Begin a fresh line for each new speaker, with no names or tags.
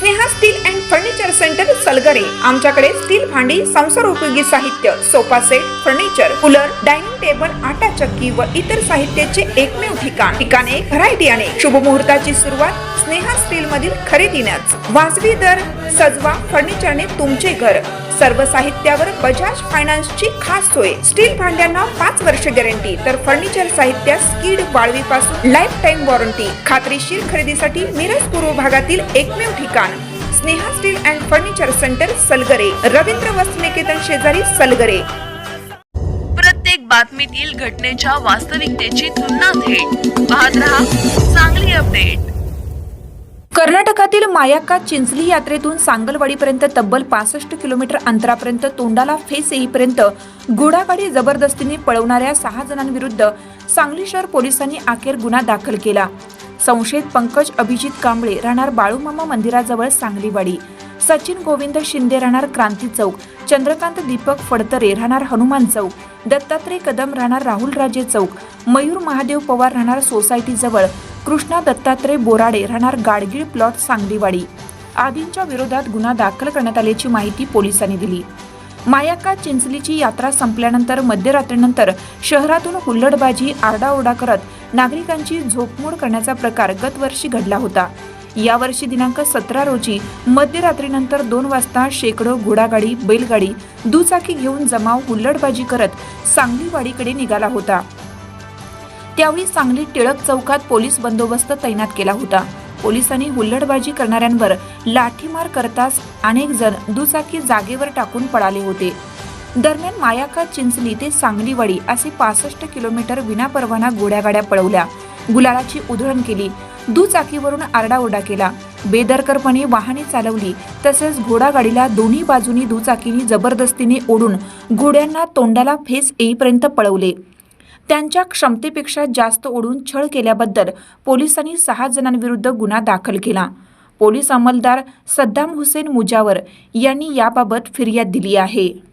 Sneha steel and furniture centre Salgare. आमच्याकडे steel भांडी संसार उपयोगी साहित्य sofa set furniture cooler dining table आटा चक्की व इतर साहित्याचे एकमेव ठिकाण. ठिकाणे व्हरायटी आणि शुभ मुहूर्ताची सुरुवात स्नेहा स्टील मधील खरेदीनच. वाजवी दर सजवा फर्निचरने तुमचे घर. सर्व साहित्यावर बजाज फायनान्सची खास सोय. स्टील भांड्यांना पाच वर्ष गॅरंटी तर फर्निचर साहित्यास स्कीड वाळवी पासून लाईफ टाईम वॉरंटी खात्रीशीर खरेदीसाठी मिरज पूर्व भागातील एकमेव ठिकाण. Sneha steel and furniture centre Salgare. Ravindra Vastraniketan शेजारी सलगरे.
प्रत्येक बातमीतील घटनेच्या वास्तविकतेची तुलना थेट पाहत रहा चांगली अपडेट.
कर्नाटकातील मायाक्का चिंचली यात्रेतून सांगलवाडीपर्यंत तब्बल पासष्ट किलोमीटर अंतरापर्यंत तोंडाला फेस येईपर्यंत घोडागाडी जबरदस्तीने पळवणाऱ्या सहा जणांविरुद्ध सांगली शहर पोलिसांनी अखेर गुन्हा दाखल केला. संशयित पंकज अभिजित कांबळे राहणार बाळूमामा मंदिराजवळ सांगलीवाडी. सचिन गोविंद शिंदे राहणार क्रांती चौक. चंद्रकांत दीपक फडतरे राहणार हनुमान चौक. दत्तात्रय कदम राहणार राहुल राजे चौक. मयूर महादेव पवार राहणार सोसायटीजवळ कृष्णा दत्तात्रय बोराडे राहणार गाडगीळ प्लॉट सांगलीवाडी. आदींच्या विरोधात गुन्हा दाखल करण्यात आल्याची माहिती पोलिसांनी दिली. मायाका चिंचलीची यात्रा संपल्यानंतर मध्यरात्रीनंतर शहरातून हुल्लडबाजी आरडाओरडा करत नागरिकांची झोपमोड करण्याचा प्रकार गतवर्षी घडला होता. यावर्षी दिनांक सतरा रोजी मध्यरात्रीनंतर दोन वाजता शेकडो घोडागाडी बैलगाडी दुचाकी घेऊन जमाव हुल्लडबाजी करत सांगलीवाडीकडे निघाला होता. त्यावेळी सांगली टिळक चौकात पोलीस बंदोबस्त तैनात केला होता. पोलिसांनी हुल्लडबाजी करणाऱ्यांवर लाठीमार करताच अनेक जण दुचाकी जागेवर टाकून पळाले होते. दरम्यान मायाका चिंचली ते सांगलीवाडी असे पासष्ट किलोमीटर विनापरवाना घोड्यागाड्या पळवल्या. गुलालाची उधळण केली. दुचाकीवरून आरडाओरडा केला. बेदरकरपणे वाहने चालवली तसेच घोडागाडीला दोन्ही बाजूनी दुचाकीने जबरदस्तीने ओढून घोड्यांना तोंडाला फेस येईपर्यंत पळवले. त्यांच्या क्षमतेपेक्षा जास्त ओढून छळ केल्याबद्दल पोलिसांनी सहा जणांविरुद्ध गुन्हा दाखल केला. पोलीस अंमलदार सद्दाम हुसेन मुजावर यांनी याबाबत फिर्याद दिली आहे.